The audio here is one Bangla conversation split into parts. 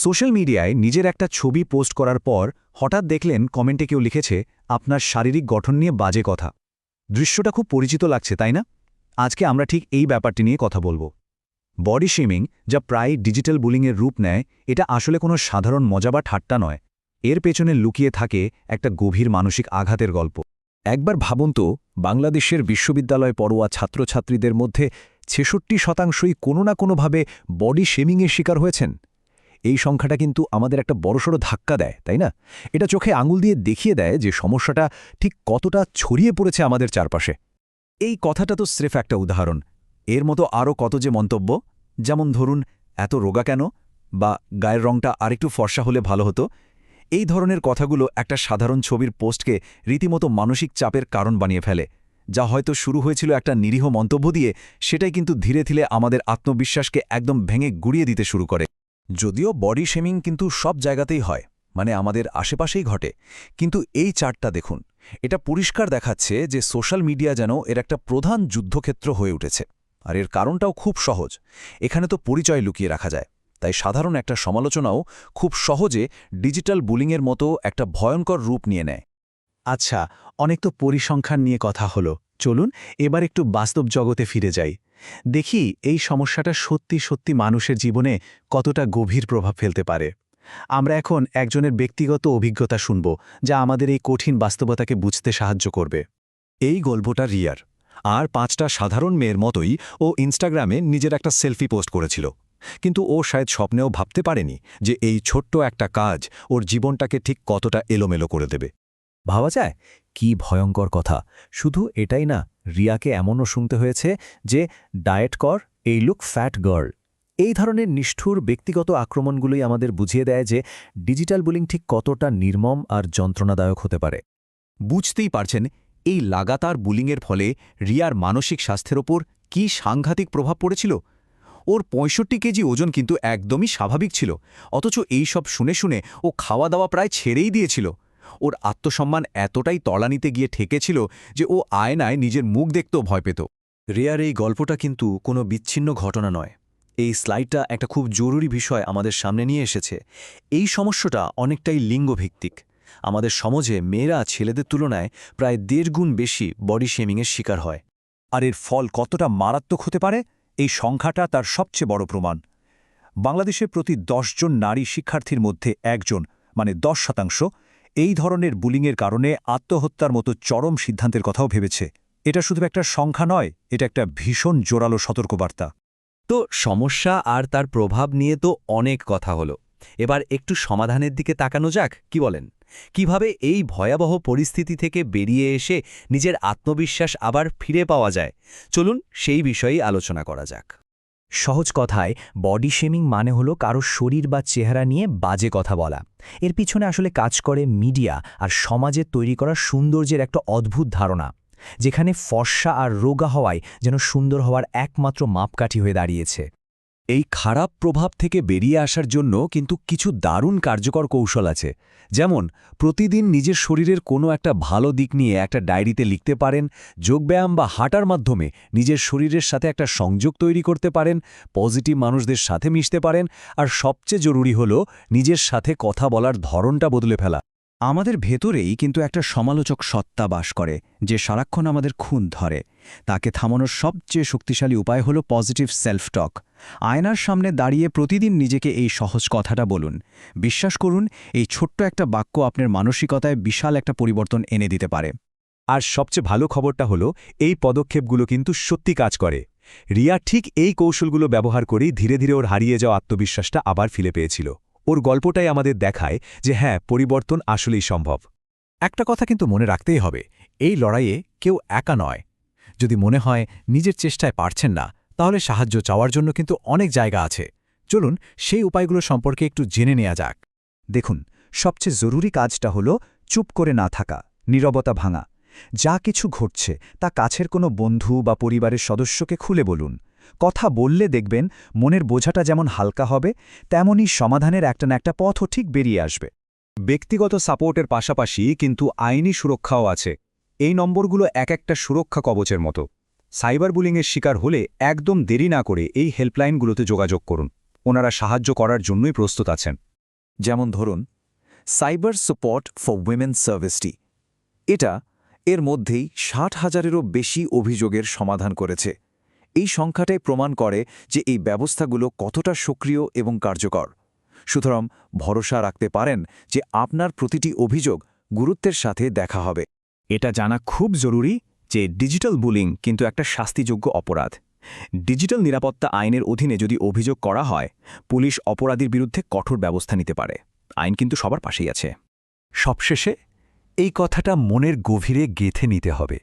সোশ্যাল মিডিয়ায় নিজের একটা ছবি পোস্ট করার পর হঠাৎ দেখলেন কমেন্টে কেউ লিখেছে, আপনার শারীরিক গঠন নিয়ে বাজে কথা। দৃশ্যটা খুব পরিচিত লাগছে, তাই না? আজকে আমরা ঠিক এই ব্যাপারটি নিয়ে কথা বলব। বডি শেমিং, যা প্রায় ডিজিটাল বুলিংয়ের রূপ নেয়, এটা আসলে কোনো সাধারণ মজা বা ঠাট্টা নয়। এর পেছনে লুকিয়ে থাকে একটা গভীর মানসিক আঘাতের গল্প। একবার ভাবুন তো, বাংলাদেশের বিশ্ববিদ্যালয় পড়োয়া ছাত্রছাত্রীদের মধ্যে ছেষট্টি শতাংশই কোনো না কোনোভাবে বডি শেমিংয়ের শিকার হয়েছেন। এই সংখ্যাটা কিন্তু আমাদের একটা বড়সড় ধাক্কা দেয়, তাই না? এটা চোখে আঙুল দিয়ে দেখিয়ে দেয় যে সমস্যাটা ঠিক কতটা ছড়িয়ে পড়েছে আমাদের চারপাশে। এই কথাটা তো স্রেফ একটা উদাহরণ। এর মতো আরও কত যে মন্তব্য, যেমন ধরুন, এত রোগা কেন? বা গায়ের রংটা আরেকটু ফর্সা হলে ভালো হতো? এই ধরনের কথাগুলো একটা সাধারণ ছবির পোস্টকে রীতিমতো মানসিক চাপের কারণ বানিয়ে ফেলে, যা হয়তো শুরু হয়েছিল একটা নিরীহ মন্তব্য দিয়ে, সেটাই কিন্তু ধীরে ধীরে আমাদের আত্মবিশ্বাসকে একদম ভেঙে গুড়িয়ে দিতে শুরু করে। যদিও বডি শেমিং কিন্তু সব জায়গাতেই হয় মানে আমাদের আশেপাশেই ঘটে। কিন্তু এই চার্টটা দেখুন, এটা পরিষ্কার দেখাচ্ছে যে সোশ্যাল মিডিয়া যেন এর একটা প্রধান যুদ্ধক্ষেত্র হয়ে উঠেছে। আর এর কারণটাও খুব সহজ, এখানে তো পরিচয় লুকিয়ে রাখা যায়। তাই সাধারণ একটা সমালোচনাও খুব সহজে ডিজিটাল বুলিংয়ের মতো একটা ভয়ঙ্কর রূপ নিয়ে নেয়। আচ্ছা অনেক তো পরিসংখ্যান নিয়ে কথা হলো। চলুন, এবার একটু বাস্তব জগতে ফিরে যাই। দেখি এই সমস্যাটা সত্যি সত্যি মানুষের জীবনে কতটা গভীর প্রভাব ফেলতে পারে। আমরা এখন একজনের ব্যক্তিগত অভিজ্ঞতা শুনব, যা আমাদের এই কঠিন বাস্তবতাকে বুঝতে সাহায্য করবে। এই গল্পটা রিয়ার। আর পাঁচটা সাধারণ মেয়ের মতোই ও ইনস্টাগ্রামে নিজের একটা সেলফি পোস্ট করেছিল। কিন্তু ও শায়দ স্বপ্নেও ভাবতে পারেনি যে এই ছোট্ট একটা কাজ ওর জীবনটাকে ঠিক কতটা এলোমেলো করে দেবে। ভাবা যায়? কি ভয়ঙ্কর কথা। শুধু এটাই না, রিয়াকে এমনও শুনতে হয়েছে যে, ডায়েট কর, এই লুক ফ্যাট গার্ল। এই ধরনের নিষ্ঠুর ব্যক্তিগত আক্রমণগুলোই আমাদের বুঝিয়ে দেয় যে, ডিজিটাল বুলিং ঠিক কতটা নির্মম আর যন্ত্রণাদায়ক হতে পারে। বুঝতেই পারছেন, এই লাগাতার বুলিংয়ের ফলে রিয়ার মানসিক স্বাস্থ্যের ওপর কি সাংঘাতিক প্রভাব পড়েছিল? ওর পঁয়ষট্টি কেজি ওজন কিন্তু একদমই স্বাভাবিক ছিল, অথচ এই সব শুনে শুনে ও খাওয়া দাওয়া প্রায় ছেড়েই দিয়েছিল। ওর আত্মসম্মান এতটাই তলানিতে গিয়ে ঠেকেছিল যে ও আয়নায় নিজের মুখ দেখতেও ভয় পেত। রেয়ার এই গল্পটা কিন্তু কোনো বিচ্ছিন্ন ঘটনা নয়। এই স্লাইডটা একটা খুব জরুরি বিষয় আমাদের সামনে নিয়ে এসেছে। এই সমস্যাটা অনেকটাই লিঙ্গভিত্তিক। আমাদের সমাজে মেয়েরা ছেলেদের তুলনায় প্রায় দেড় গুণ বেশি বডি শেমিংয়ের শিকার হয়। আর এর ফল কতটা মারাত্মক হতে পারে, এই সংখ্যাটা তার সবচেয়ে বড় প্রমাণ। বাংলাদেশের প্রতি জন নারী শিক্ষার্থীর মধ্যে একজন মানে দশ শতাংশ এই ধরনের বুলিংয়ের কারণে আত্মহত্যার মতো চরম সিদ্ধান্তের কথাও ভেবেছে। এটা শুধু একটা সংখ্যা নয়, এটা একটা ভীষণ জোরালো সতর্কবার্তা। তো সমস্যা আর তার প্রভাব নিয়ে তো অনেক কথা হলো। এবার একটু সমাধানের দিকে তাকানো যাক, কি বলেন? কীভাবে এই ভয়াবহ পরিস্থিতি থেকে বেরিয়ে এসে নিজের আত্মবিশ্বাস আবার ফিরে পাওয়া যায়? চলুন সেই বিষয়েই আলোচনা করা যাক। সহজ কথায় বডি শেমিং মানে হলো কারও শরীর বা চেহারা নিয়ে বাজে কথা বলা। এর পিছনে আসলে কাজ করে মিডিয়া আর সমাজের তৈরি করা সৌন্দর্যের একটা অদ্ভুত ধারণা, যেখানে ফর্সা আর রোগা হওয়ায় যেন সুন্দর হওয়ার একমাত্র মাপকাঠি হয়ে দাঁড়িয়েছে। এই খারাপ প্রভাব থেকে বেরিয়ে আসার জন্য কিন্তু কিছু দারুণ কার্যকর কৌশল আছে। যেমন, প্রতিদিন নিজের শরীরের কোনো একটা ভালো দিক নিয়ে একটা ডায়েরিতে লিখতে পারেন, যোগব্যায়াম বা হাঁটার মাধ্যমে নিজের শরীরের সাথে একটা সংযোগ তৈরি করতে পারেন, পজিটিভ মানুষদের সাথে মিশতে পারেন, আর সবচেয়ে জরুরি হল নিজের সাথে কথা বলার ধরনটা বদলে ফেলা। আমাদের ভেতরেই কিন্তু একটা সমালোচক সত্তা বাস করে, যে সারাক্ষণ আমাদের খুন ধরে। তাকে থামানোর সবচেয়ে শক্তিশালী উপায় হল পজিটিভ সেলফ টক আয়নার সামনে দাঁড়িয়ে প্রতিদিন নিজেকে এই সহজ কথাটা বলুন। বিশ্বাস করুন, এই ছোট্ট একটা বাক্য আপনার মানসিকতায় বিশাল একটা পরিবর্তন এনে দিতে পারে। আর সবচেয়ে ভালো খবরটা হলো, এই পদক্ষেপগুলো কিন্তু সত্যি কাজ করে। রিয়া ঠিক এই কৌশলগুলো ব্যবহার করেই ধীরে ধীরে ওর হারিয়ে যাওয়া আত্মবিশ্বাসটা আবার ফিরে পেয়েছিল। ওর গল্পটাই আমাদের দেখায় যে হ্যাঁ পরিবর্তন আসলেই সম্ভব। একটা কথা কিন্তু মনে রাখতেই হবে, এই লড়াইয়ে কেউ একা নয়। যদি মনে হয় নিজের চেষ্টায় পারছেন না, তাহলে সাহায্য চাওয়ার জন্য কিন্তু অনেক জায়গা আছে। চলুন সেই উপায়গুলো সম্পর্কে একটু জেনে নেওয়া যাক। দেখুন, সবচেয়ে জরুরি কাজটা হলো চুপ করে না থাকা, নীরবতা ভাঙা। যা কিছু ঘটছে, তা কাছের কোনো বন্ধু বা পরিবারের সদস্যকে খুলে বলুন। কথা বললে দেখবেন মনের বোঝাটা যেমন হালকা হবে, তেমনই সমাধানের একটা না একটা পথও ঠিক বেরিয়ে আসবে। ব্যক্তিগত সাপোর্টের পাশাপাশি কিন্তু আইনি সুরক্ষাও আছে। এই নম্বরগুলো এক একটা সুরক্ষা কবচের মতো। সাইবার বুলিংয়ের শিকার হলে একদম দেরি না করে এই হেল্পলাইনগুলোতে যোগাযোগ করুন। ওনারা সাহায্য করার জন্যই প্রস্তুত আছেন। যেমন ধরুন, সাইবার সাপোর্ট ফর উইমেন সার্ভিসটি এটা এর মধ্যেই ষাট হাজারেরও বেশি অভিযোগের সমাধান করেছে। এই সংখ্যাটাই প্রমাণ করে যে এই ব্যবস্থাগুলো কতটা সক্রিয় এবং কার্যকর। সুতরাং ভরসা রাখতে পারেন যে আপনার প্রতিটি অভিযোগ গুরুত্বের সাথে দেখা হবে। এটা জানা খুব জরুরি যে ডিজিটাল বুলিং কিন্তু একটা শাস্তিযোগ্য অপরাধ। ডিজিটাল নিরাপত্তা আইনের অধীনে যদি অভিযোগ করা হয়, পুলিশ অপরাধীর বিরুদ্ধে কঠোর ব্যবস্থা নিতে পারে। আইন কিন্তু সবার পাশেই আছে। সবশেষে, এই কথাটা মনের গভীরে গেথে নিতে হবে।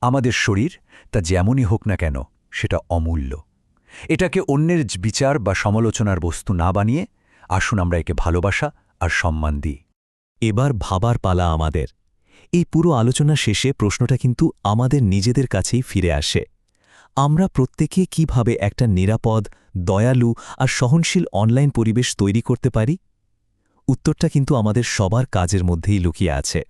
আমাদের শরীর তা যেমনই হোক না কেন সেটা অমূল্য। এটাকে অন্যের বিচার বা সমালোচনার বস্তু না বানিয়ে আসুন আমরা একে ভালোবাসা আর সম্মান দিই। এবার ভাবার পালা আমাদের। এই পুরো আলোচনা শেষে প্রশ্নটা কিন্তু আমাদের নিজেদের কাছেই ফিরে আসে। আমরা প্রত্যেকে কীভাবে একটা নিরাপদ, দয়ালু আর সহনশীল অনলাইন পরিবেশ তৈরি করতে পারি? উত্তরটা কিন্তু আমাদের সবার কাজের মধ্যেই লুকিয়ে আছে।